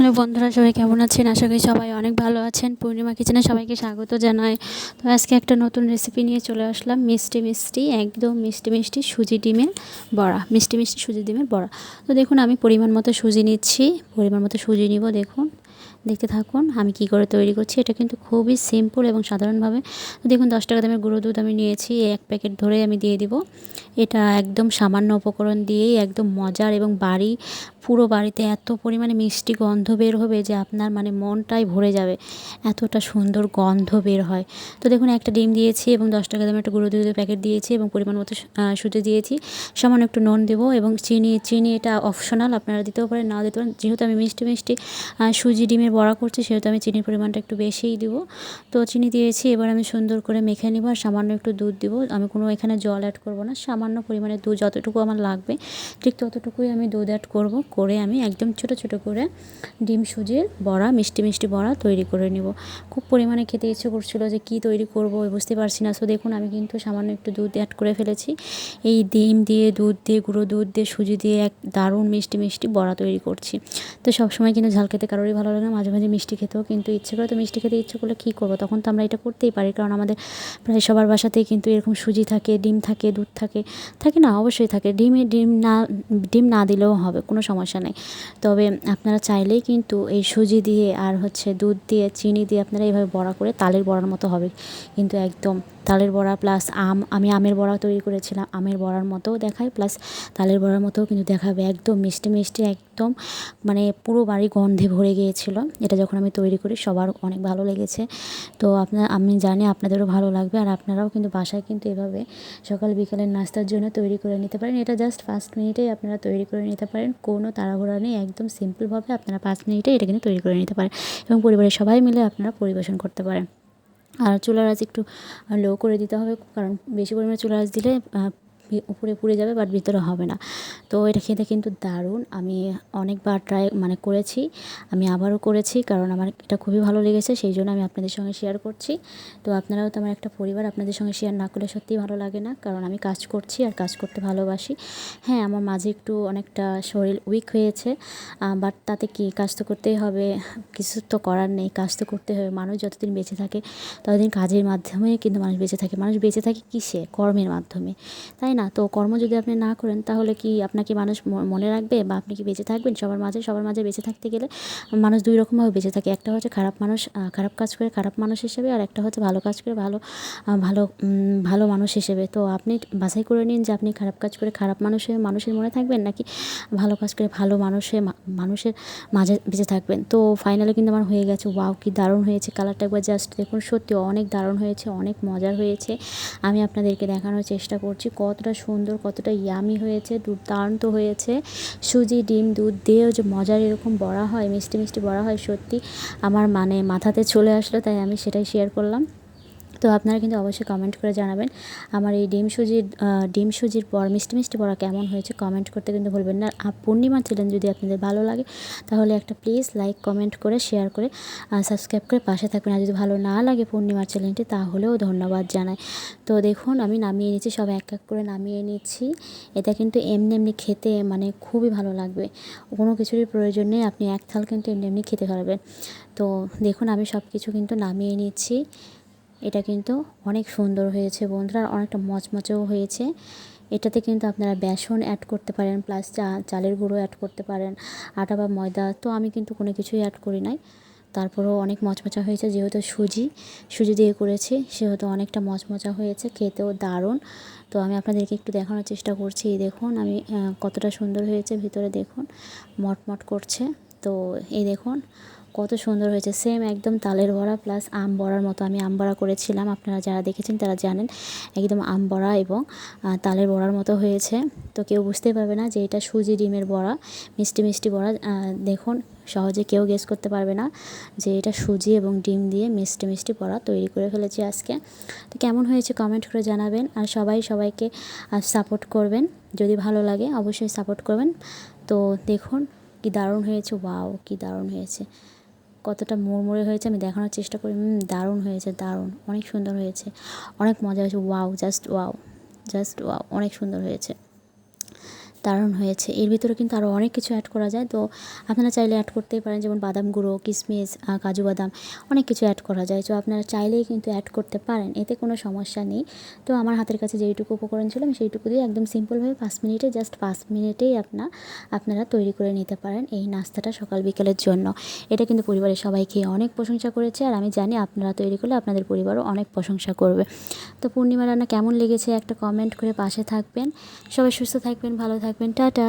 Hello বন্ধুরা সবাই কেমন আছেন? আশা করি সবাই অনেক ভালো আছেন। পূর্ণিমা কিচেনে সবাইকে স্বাগত জানাই। তো আজকে একটা নতুন রেসিপি নিয়ে চলে আসলাম। মিষ্টি মিষ্টি, একদম মিষ্টি মিষ্টি সুজি ডিমের বড়া। মিষ্টি মিষ্টি সুজি ডিমের বড়া। তো দেখুন, আমি পরিমাণ মতো সুজি নিচ্ছি। পরিমাণ মতো সুজি নিব, দেখুন। দেখতে থাকুন, আমি কি করে তৈরি করছি। এটা কিন্তু খুবই সিম্পল এবং সাধারণভাবে। দেখুন, দশ টাকা দামের গুঁড়ো দুধ আমি নিয়েছি। এক প্যাকেট ধরে আমি দিয়ে দিব। এটা একদম সামান্য উপকরণ দিয়েই একদম মজার এবং বাড়ি পুরো বাড়িতে এত পরিমাণে মিষ্টি গন্ধ বের হবে যে আপনার মানে মনটাই ভরে যাবে। এতটা সুন্দর গন্ধ বের হয়। তো দেখুন, একটা ডিম দিয়েছি এবং দশ টাকা দামের একটা গুঁড়ো দুধের প্যাকেট দিয়েছি এবং পরিমাণ মতো সুজি দিয়েছি। সামান্য একটু নুন দেবো এবং চিনি চিনি এটা অপশনাল আপনারা দিতেও পারেন নাও দিতে পারেন। যেহেতু আমি মিষ্টি মিষ্টি সুজি ডিমের বড়া করছি, সেহেতু আমি চিনির পরিমাণটা একটু বেশিই দিব। তো চিনি দিয়েছি, এবার আমি সুন্দর করে মেখে নিব আর সামান্য একটু দুধ দিব। আমি কোনো এখানে জল অ্যাড করব না, সামান্য পরিমাণে দুধ যতটুকু আমার লাগবে, ঠিক ততটুকুই আমি দুধ অ্যাড করব। করে আমি একদম ছোট ছোট করে ডিম, সুজির বড়া, মিষ্টি মিষ্টি বড়া তৈরি করে নিব। খুব পরিমাণে খেতে ইচ্ছে করছিল যে কি তৈরি করব বুঝতে পারছি না। সো দেখুন, আমি কিন্তু সামান্য একটু দুধ অ্যাড করে ফেলেছি। এই ডিম দিয়ে দুধ দিয়ে, গুঁড়ো দুধ দিয়ে, সুজি দিয়ে এক দারুণ মিষ্টি মিষ্টি বড়া তৈরি করছি। তো সবসময় কিন্তু ঝাল খেতে কারোরই ভালো লাগে না। মাঝে মাঝে মিষ্টি খেতেও কিন্তু ইচ্ছে করে। তো মিষ্টি খেতে ইচ্ছে করলে কী করব? তখন তো আমরা এটা করতেই পারি। কারণ আমাদের প্রায় সবার বাসাতেই কিন্তু এরকম সুজি থাকে, ডিম থাকে, দুধ থাকে। থাকে না? অবশ্যই থাকে। ডিমে ডিম না ডিম না দিলেও হবে। কোনো সমস্যা নেই। তবে আপনারা চাইলেই কিন্তু এই সুজি দিয়ে আর হচ্ছে দুধ দিয়ে, চিনি দিয়ে আপনারা এইভাবে বড়া করে তালের বড়ার মতো হবে। কিন্তু একদম তালের বড়া প্লাস আম, আমি আমের বড়া তৈরি করেছিলাম, আমের বড়ার মতোও দেখায় প্লাস তালের বড়ার মতোও কিন্তু দেখাবে। একদম মিষ্টি মিষ্টি একদম মানে পুরো বাড়ি গন্ধে ভরে গিয়েছিল। এটা যখন আমি তৈরি করি সবার অনেক ভালো লেগেছে। তো আপনার আমি জানি আপনাদেরও ভালো লাগবে আর আপনারাও কিন্তু বাসায় কিন্তু এভাবে সকাল বিকালের নাস্তার জন্য তৈরি করে নিতে পারেন। এটা জাস্ট পাঁচ মিনিটেই আপনারা তৈরি করে নিতে পারেন। কোনো তাড়াহুড়া নেই, একদম সিম্পলভাবে আপনারা পাঁচ মিনিটে এটা কিন্তু তৈরি করে নিতে পারেন এবং পরিবারের সবাই মিলে আপনারা পরিবেশন করতে পারেন। আর চুলার আঁচ একটু লো করে দিতে হবে কারণ বেশি পরিমাণে চুলার আঁচ দিলে উপরে পুড়ে যাবে বাট ভিতরে হবে না। তো এটা খেতে কিন্তু দারুণ। আমি অনেকবার ট্রাই মানে করেছি, আমি আবারও করেছি কারণ আমার এটা খুবই ভালো লেগেছে, সেই জন্য আমি আপনাদের সঙ্গে শেয়ার করছি। তো আপনারাও তো আমার একটা পরিবার, আপনাদের সঙ্গে শেয়ার না করলে সত্যিই ভালো লাগে না, কারণ আমি কাজ করছি আর কাজ করতে ভালোবাসি। হ্যাঁ আমার মাঝে একটু অনেকটা শরীর উইক হয়েছে বাট তাতে কি কাজ তো করতেই হবে, কিছু তো করার নেই, কাজ তো করতে হবে। মানুষ যতদিন বেঁচে থাকে, ততদিন কাজের মাধ্যমে কিন্তু মানুষ বেঁচে থাকে। মানুষ বেঁচে থাকে কিসে? কর্মের মাধ্যমে। তাই না? না, তো কর্ম যদি আপনি না করেন, তাহলে কি আপনাকে মানুষ মনে রাখবে? বা আপনি কি বেঁচে থাকবেন? সবার মাঝে সবার মাঝে বেঁচে থাকতে গেলে মানুষ দুই রকমভাবে বেঁচে থাকে। একটা হচ্ছে খারাপ মানুষ খারাপ কাজ করে খারাপ মানুষ হিসেবে, আর একটা হচ্ছে ভালো কাজ করে ভালো ভালো ভালো মানুষ হিসেবে। তো আপনি বাছাই করে নিন যে আপনি খারাপ কাজ করে খারাপ মানুষের মানুষের মনে থাকবেন, নাকি ভালো কাজ করে ভালো মানুষের মানুষের মাঝে বেঁচে থাকবেন? তো ফাইনালি কিন্তু আমার হয়ে গেছে। ওয়াও, কি দারুণ হয়েছে। কালারটা একবার জাস্ট দেখুন সত্যি অনেক দারুণ হয়েছে, অনেক মজার হয়েছে। আমি আপনাদেরকে দেখানোর চেষ্টা করছি। কতটা কতটা সুন্দর, কতটা ইয়ামি হয়েছে, দুর্দান্ত হয়েছে। সুজি, ডিম, দুধ দিয়েও যে মজার এরকম বড়া হয়, মিষ্টি মিষ্টি বড়া হয়, সত্যি আমার মানে মাথাতে চলে আসলো, তাই আমি সেটাই শেয়ার করলাম। তো আপনারা কিন্তু অবশ্যই কমেন্ট করে জানাবেন। আমার এই ডিম সুজির ডিম সুজির পর, মিষ্টি মিষ্টি পড়া কেমন হয়েছে কমেন্ট করতে কিন্তু ভুলবেন না। আর পূর্ণিমা চ্যানেল যদি আপনাদের ভালো লাগে, তাহলে একটা প্লিজ লাইক কমেন্ট করে শেয়ার করে সাবস্ক্রাইব করে পাশে থাকবেন আর যদি ভালো না লাগে পূর্ণিমার চ্যানেলটি তাহলেও ধন্যবাদ জানাই। তো দেখুন, আমি নামিয়ে নিচ্ছি সব এক এক করে নামিয়ে নিচ্ছি এটা কিন্তু এমনি এমনি খেতে মানে খুবই ভালো লাগবে। কোনো কিছুরই প্রয়োজন নেই, আপনি এক থাল কিন্তু এমনি এমনি খেতে পারবেন। তো দেখুন, আমি সব কিছু কিন্তু নামিয়ে নিচ্ছি এটা কিন্তু অনেক সুন্দর হয়েছে বন্ধুরা অনেকটা মচমচেও হয়েছে। এটাতে কিন্তু আপনারা বেসন অ্যাড করতে পারেন প্লাস চা, চালের গুঁড়ো অ্যাড করতে পারেন, আটা বা ময়দা, তো আমি কিন্তু কোনো কিছুই অ্যাড করি নাই। তারপরেও অনেক মচমচা হয়েছে, যেহেতু সুজি সুজি দিয়ে করেছি, সেহেতু অনেকটা মচমচা হয়েছে, খেতেও দারুণ। তো আমি আপনাদেরকে একটু দেখানোর চেষ্টা করছি দেখুন, আমি কতটা সুন্দর হয়েছে, ভিতরে দেখুন, মটমট করছে। তো এই দেখুন কত সুন্দর হয়েছে। সেম একদম তালের বড়া প্লাস আম বড়ার মতো আমি আম বড়া করেছিলাম। আপনারা যারা দেখেছেন তারা জানেন একদম আম বড়া এবং তালের বড়ার মতো হয়েছে। তো কেউ বুঝতেই পারবে না যে এটা সুজি ডিমের বড়া, মিষ্টি মিষ্টি বড়া। দেখুন, সহজে কেউ গেস করতে পারবে না যে এটা সুজি এবং ডিম দিয়ে মিষ্টি মিষ্টি বড়া তৈরি করে ফেলেছি আজকে। তো কেমন হয়েছে কমেন্ট করে জানাবেন। আর সবাই সবাইকে সাপোর্ট করবেন। যদি ভালো লাগে অবশ্যই সাপোর্ট করবেন। তো দেখুন, কি দারুণ হয়েছে। ওয়াও কি দারুণ হয়েছে। কতটা মুড়মুড়ে হয়েছে আমি দেখানোর চেষ্টা করি। দারুণ হয়েছে, দারুণ। অনেক সুন্দর হয়েছে। অনেক মজা হয়েছে। Wow just wow just wow অনেক সুন্দর হয়েছে। দারুণ হয়েছে। এর ভিতরে কিন্তু আরও অনেক কিছু অ্যাড করা যায়। তো আপনারা চাইলে অ্যাড করতেই পারেন, যেমন বাদাম গুঁড়ো কিশমিশ কাজু বাদাম, অনেক কিছু অ্যাড করা যায়। তো আপনারা চাইলেই কিন্তু অ্যাড করতে পারেন, এতে কোনো সমস্যা নেই। তো আমার হাতের কাছে যেইটুকু উপকরণ ছিল, আমি সেইটুকু দিয়ে একদম সিম্পলভাবে পাঁচ মিনিটে জাস্ট পাঁচ মিনিটেই আপনার আপনারা তৈরি করে নিতে পারেন এই নাস্তাটা সকাল বিকালের জন্য। এটা কিন্তু পরিবারের সবাই খেয়ে অনেক প্রশংসা করেছে, আর আমি জানি আপনারা তৈরি করলে আপনাদের পরিবারও অনেক প্রশংসা করবে। তো পূর্ণিমা রান্না কেমন লেগেছে, একটা কমেন্ট করে পাশে থাকবেন। সবাই সুস্থ থাকবেন, ভালো থাকবেন টাটা।